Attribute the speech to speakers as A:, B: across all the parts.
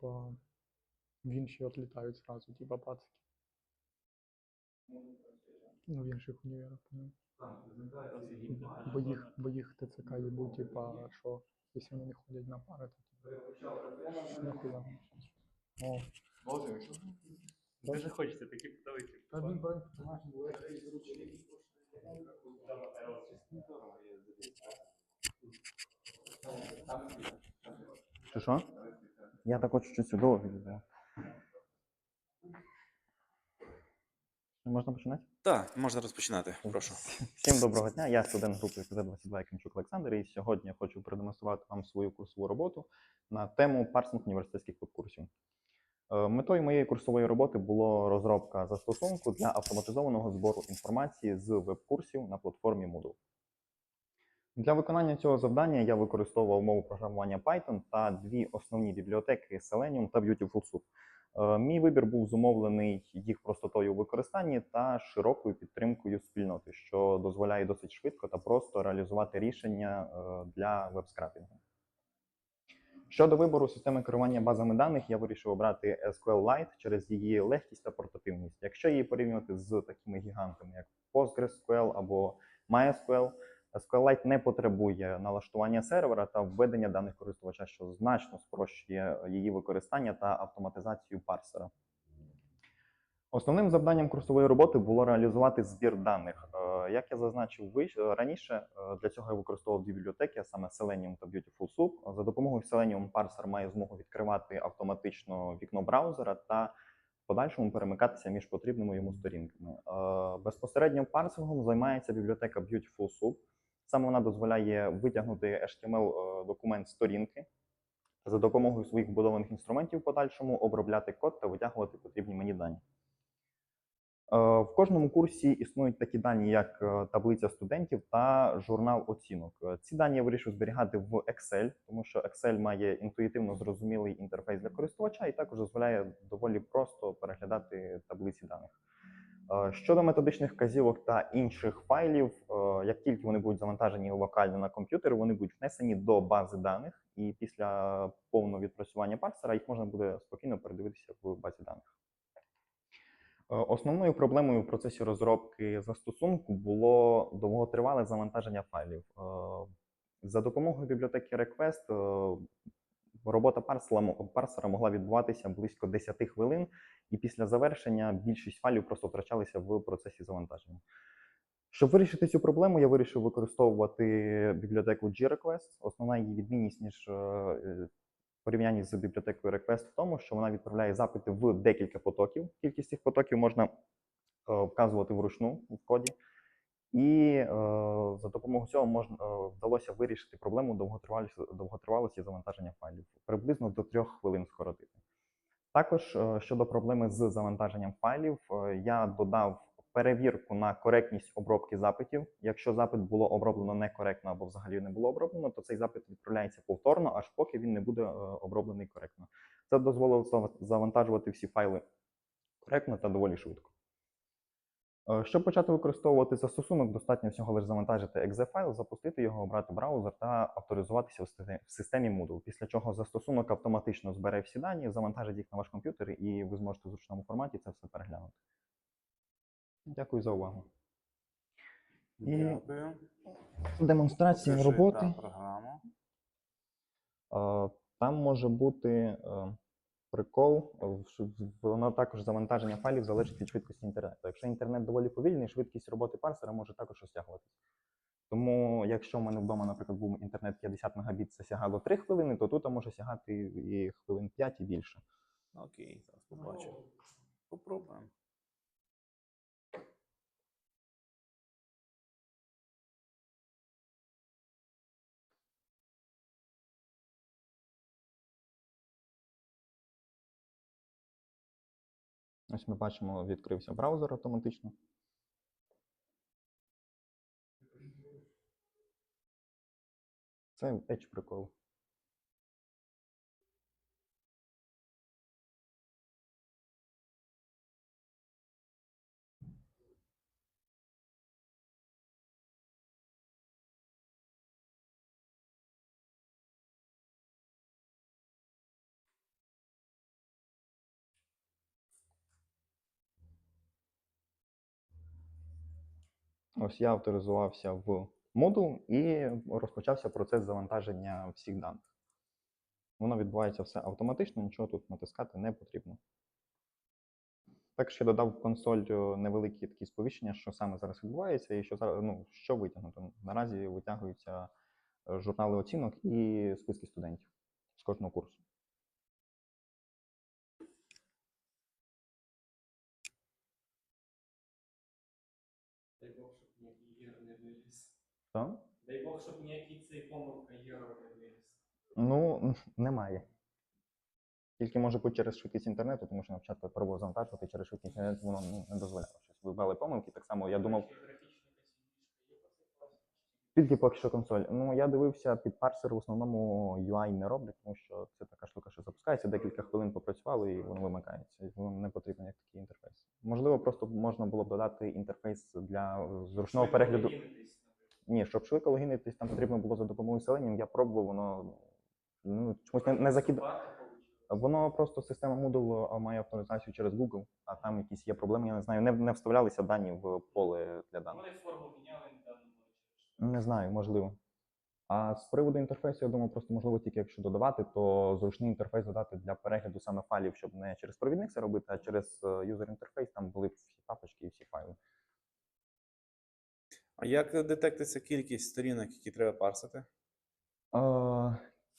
A: типа, в інші відлітають зразу, типа пацики. Ну, в інших універах, поняв. Бо їх, бо їх ТЦК їбуть, типа, що якщо вони не ходять на пари, то типа, нахуя. О,
B: Дуже хочеться такі подивитися.
C: Що що? Я так хочу щось чудово відео. Можна починати?
D: Так, можна розпочинати. Прошу.
C: Всім доброго дня. Я студент групи ФЗ-22 Кімчук Олександр, і сьогодні я хочу продемонструвати вам свою курсову роботу на тему парсинг університетських веб-курсів. Е, Метою моєї курсової роботи було розробка застосунку для автоматизованого збору інформації з веб-курсів на платформі Moodle. Для виконання цього завдання я використовував мову програмування Python та дві основні бібліотеки Selenium та Beautiful Soup. Е, Мій вибір був зумовлений їх простотою у використанні та широкою підтримкою спільноти, що дозволяє досить швидко та просто реалізувати рішення е, для веб-скрапінгу. Щодо вибору системи керування базами даних, я вирішив обрати SQLite через її легкість та портативність. Якщо її порівнювати з такими гігантами, як PostgreSQL або MySQL, SQLite не потребує налаштування сервера та введення даних користувача, що значно спрощує її використання та автоматизацію парсера. Основним завданням курсової роботи було реалізувати збір даних. Е, Як я зазначив раніше, е, для цього я використовував бібліотеки, а саме Selenium та Beautiful Soup. За допомогою Selenium парсер має змогу відкривати автоматично вікно браузера та в подальшому перемикатися між потрібними йому сторінками. Е, Безпосередньо парсингом займається бібліотека Beautiful Soup. Саме вона дозволяє витягнути HTML-документ сторінки за допомогою своїх вбудованих інструментів в подальшому обробляти код та витягувати потрібні мені дані. Е, В кожному курсі існують такі дані, як е, таблиця студентів та журнал оцінок. Е, Ці дані я вирішив зберігати в Excel, тому що Excel має інтуїтивно зрозумілий інтерфейс для користувача і також дозволяє доволі просто переглядати таблиці даних. Е, Щодо методичних вказівок та інших файлів, е, як тільки вони будуть завантажені локально на комп'ютер, вони будуть внесені до бази даних, і після повного відпрацювання парсера їх можна буде спокійно передивитися в базі даних. Е, Основною проблемою в процесі розробки застосунку було довготривале завантаження файлів. За допомогою бібліотеки Request робота парсера, могла відбуватися близько 10 хвилин, і після завершення більшість файлів просто втрачалися в процесі завантаження. Щоб вирішити цю проблему, я вирішив використовувати бібліотеку gRequest. Основна її відмінність ніж е, е, в порівнянні з бібліотекою Request в тому, що вона відправляє запити в декілька потоків. Кількість цих потоків можна е, вказувати вручну в коді. І е, за допомогою цього можна е, вдалося вирішити проблему довготривалості, довготривалості завантаження файлів приблизно до трьох хвилин скоротити. Також е, щодо проблеми з завантаженням файлів, е, я додав перевірку на коректність обробки запитів. Якщо запит було оброблено некоректно або взагалі не було оброблено, то цей запит відправляється повторно, аж поки він не буде е, оброблений коректно. Це дозволило завантажувати всі файли коректно та доволі швидко. Е, Щоб почати використовувати застосунок, достатньо всього лише завантажити exe файл, запустити його, обрати браузер та авторизуватися в системі- Moodle. Після чого застосунок автоматично збере всі дані, завантажить їх на ваш комп'ютер, і ви зможете в зручному форматі це все переглянути. Дякую за увагу. І
D: Дякую.
C: демонстрація
D: Покажи,
C: роботи.
D: програму.
C: Е, Там може бути е, прикол, е, воно також завантаження файлів залежить від швидкості інтернету. Якщо інтернет доволі повільний, швидкість роботи парсера може також розтягуватися. Тому, якщо в мене вдома, наприклад, був інтернет 50 Мбіт, це сягало 3 хвилини, то тут може сягати і хвилин 5 і більше.
D: Окей, зараз побачимо. Попробуємо.
C: Ось ми бачимо, відкрився браузер автоматично. Це Edge прикол. Ось я авторизувався в Moodle і розпочався процес завантаження всіх даних. Воно відбувається все автоматично, нічого тут натискати не потрібно. Також я додав в консоль е, невеликі такі сповіщення, що саме зараз відбувається, і що зараз ну, що витягнуто. Наразі витягуються е, журнали оцінок і списки студентів з кожного курсу.
B: Дай Бог, щоб ніякий гір не виліз.
C: Що?
B: Дай Бог, щоб ніякий цей помилка гіру не виліз.
C: Ну, немає. Тільки може бути через швидкість інтернету, тому що на початку я пробував завантажувати через швидкість інтернету, воно ну, не дозволяло щось. Вибрали помилки. Так само я думав, тільки поки що консоль. Ну, я дивився під парсер, в основному UI не роблять, тому що це така штука, що запускається, декілька хвилин попрацювали і воно вимикається. І воно не потрібен як такий інтерфейс. Можливо, просто можна було б додати інтерфейс для зручного перегляду. Ні, щоб швидко логінитись, там потрібно було за допомогою селенів. Я пробував, воно ну, чомусь не, не
B: получилось.
C: Воно просто система Moodle має авторизацію через Google, а там якісь є проблеми, я не знаю. Не, не вставлялися дані в поле для даних.
B: Вони форму міняли недавно через
C: Не знаю, можливо. А з приводу інтерфейсу, я думаю, просто можливо тільки якщо додавати, то зручний інтерфейс додати для перегляду саме файлів, щоб не через провідник це робити, а через юзер інтерфейс там були всі папочки і всі файли.
D: А як детектиться кількість сторінок, які треба парсити?
C: Е,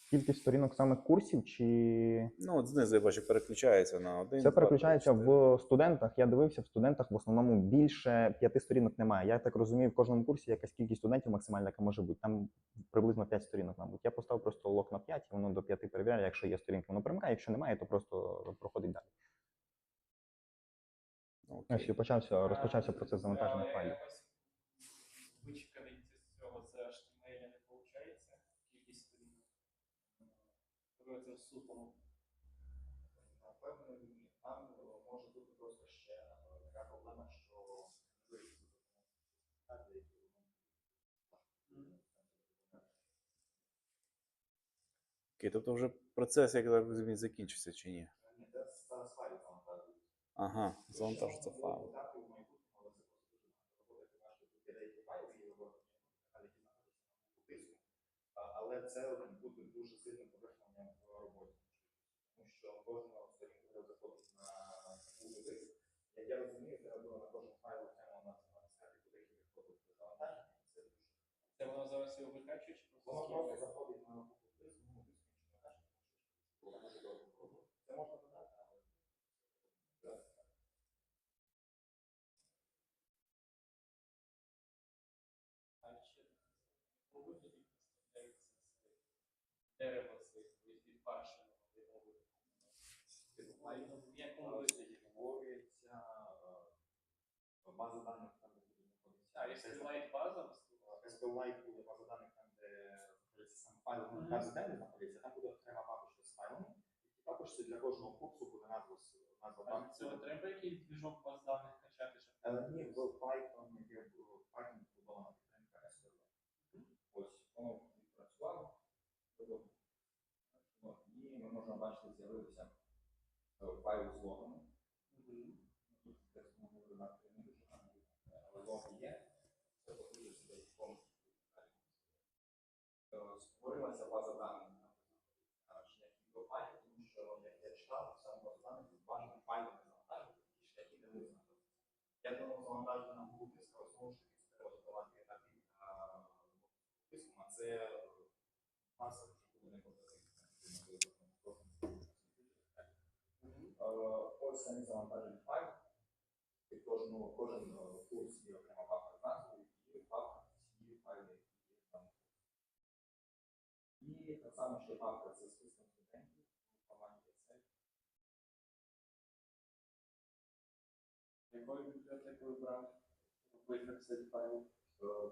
C: кількість сторінок саме курсів чи
D: Ну, от знизу я бачу, переключається на один.
C: Це
D: два,
C: переключається
D: три,
C: в студентах. Я дивився, в студентах в основному більше п'яти сторінок немає. Я так розумію, в кожному курсі якась кількість студентів максимальна, яка може бути. Там приблизно 5 сторінок, мабуть. Я поставив просто лок на 5, і воно до 5 перевіряє. Якщо є сторінки, воно примикає. Якщо немає, то просто проходить далі.
D: Окей.
C: І почався, розпочався процес завантаження файлів.
B: якось Вичеканити з цього це HTML не виходить. Кількість сторінок. Коли це в супому.
C: Напевно, ні. Там може бути просто ще така проблема, що
D: Окей, тобто вже процес, як розумію, закінчився чи ні? Ага, завантажується файл.
C: Але це буде дуже сильним поверхненням в роботі, тому що кожна сторінка заходить на Google диск. Як я розумію, треба було на кожен файл окремо натискати, куди їх відходить завантаження. Це дуже
B: Це воно зараз його викачує чи
C: Воно
B: просто
C: просто заходить на Google диск, ну, дискінчено каже, що воно дуже довго пробує. Це можна додати, але
B: А ще у вигляді представляється це з від паршеного вимови. В якому вигляді?
C: створюється е, база даних там, де буде знаходитися.
B: А, лайт база,
C: SQLite буде база даних там, де знаходиться сам файл, ну, база даних знаходиться, там буде окрема папочка з файлами. І папочці для кожного курсу буде назва назва папки.
B: цього треба якийсь двіжок баз даних качати,
C: Е, Ні, в Python є Python побудована підтримка SQL. Ось воно відпрацювало. Тобто, от, І ми можемо бачити, з'явилися е, файли з логами. Тут в текстовому редакторі не дуже гарно видно, але логи є. Це показує себе як повністю. Е, Створилася база даних на до файлів, тому що, як я читав, саме база даних бажано файли не завантажувати, ті шляхи не визнати. Я думав завантажити на Google диск, але знову ж таки треба додавати етапів диском, а це е, маса вже буде не Ось самі завантажені файл. І кожен е, курс є окрема папка назвою і папка всі файли, які є там. І так само ще папка з списком студентів в форматі Excel.
B: якою бібліотекою брав вигляд цей файл.
C: Е,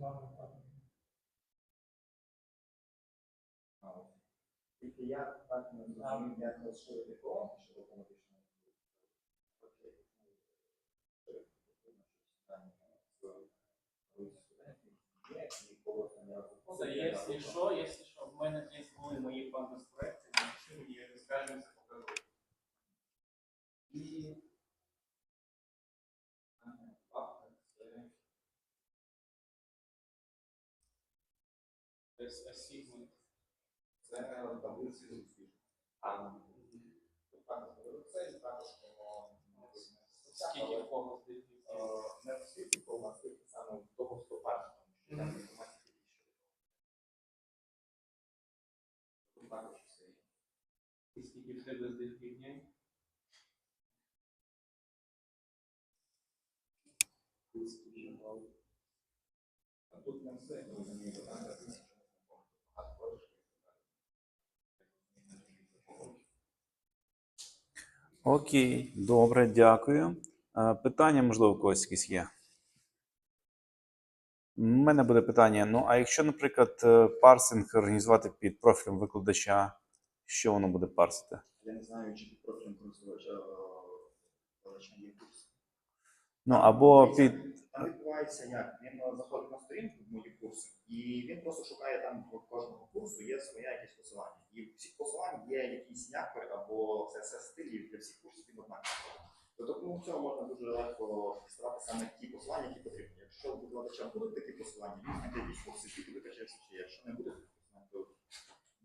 C: Pandas. А, ось. Тільки я так не зрозумів, як розширити колонки, щоб автоматично е, з є,
B: Це якщо що, якщо що, в мене десь були мої фантас якась асігмент.
C: Це таблиці зустріч. А також це також
B: Скільки в кого з дефіцитів?
C: не всі інформації саме того, хто перший, що там інформація більше. Тут також все є.
B: І скільки в тебе з дефіцитів?
C: А тут не все, ну, мені питання тисяча, а трошки.
D: Окей, добре, дякую. Е, Питання, можливо, у когось якісь є. У мене буде питання: ну, а якщо, наприклад, е, парсинг організувати під профілем викладача, що воно буде парсити?
C: Я не знаю, чи під профілем користувача е, викладача є курс.
D: Ну, або під.
C: Там відбувається як? Він заходить на сторінку в мої курси, і він просто шукає там кожного курсу є своє якесь посилання. І в всіх посилань є якісь някори або css стилі для всіх курсів він однаковий. Тобто в цьому можна дуже легко діставати саме ті посилання, які потрібні. Якщо у викладача будуть такі посилання, він знайде якісь курси, які викачається, чи якщо не буде то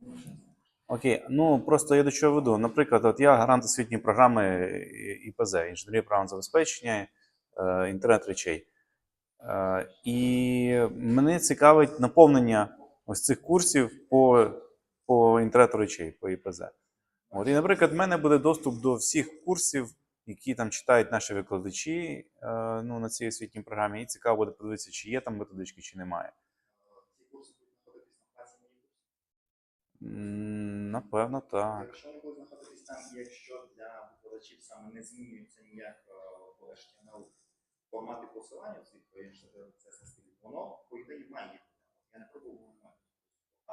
C: ну.
D: Окей, ну просто я до чого веду. Наприклад, от я гарант освітньої програми ІПЗ, інженерія програмного забезпечення, е, інтернет речей. Е, І мене цікавить наповнення ось цих курсів по, по інтернету речей, по ІПЗ. От, і, наприклад, в мене буде доступ до всіх курсів, які там читають наші викладачі е, ну, на цій освітній програмі. І цікаво буде подивитися, чи є там методички, чи немає. М, Напевно, так.
C: Якщо вони будуть знаходитись там, якщо для викладачів саме не змінюється ніяк е, HTML формати посилання цих CSS стилів, воно по ідеї має. Я не пробував.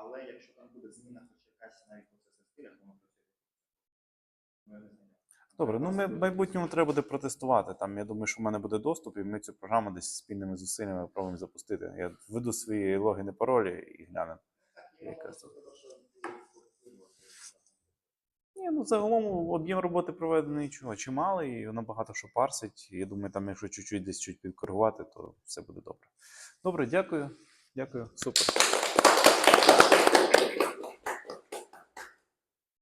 C: Але якщо там буде зміна хоч якась навіть по CSS стилях, воно працює. Ну, не знаю.
D: Добре, ну ми в майбутньому треба буде протестувати. Там я думаю, що в мене буде доступ, і ми цю програму десь спільними зусиллями пробуємо запустити. Я введу свої логіни, паролі і глянемо. Ні, ну загалом об'єм роботи проведений чого чималий, і воно багато що парсить. Я думаю, там, якщо чуть-чуть десь чуть підкоригувати, то все буде добре. Добре, дякую. Дякую, супер.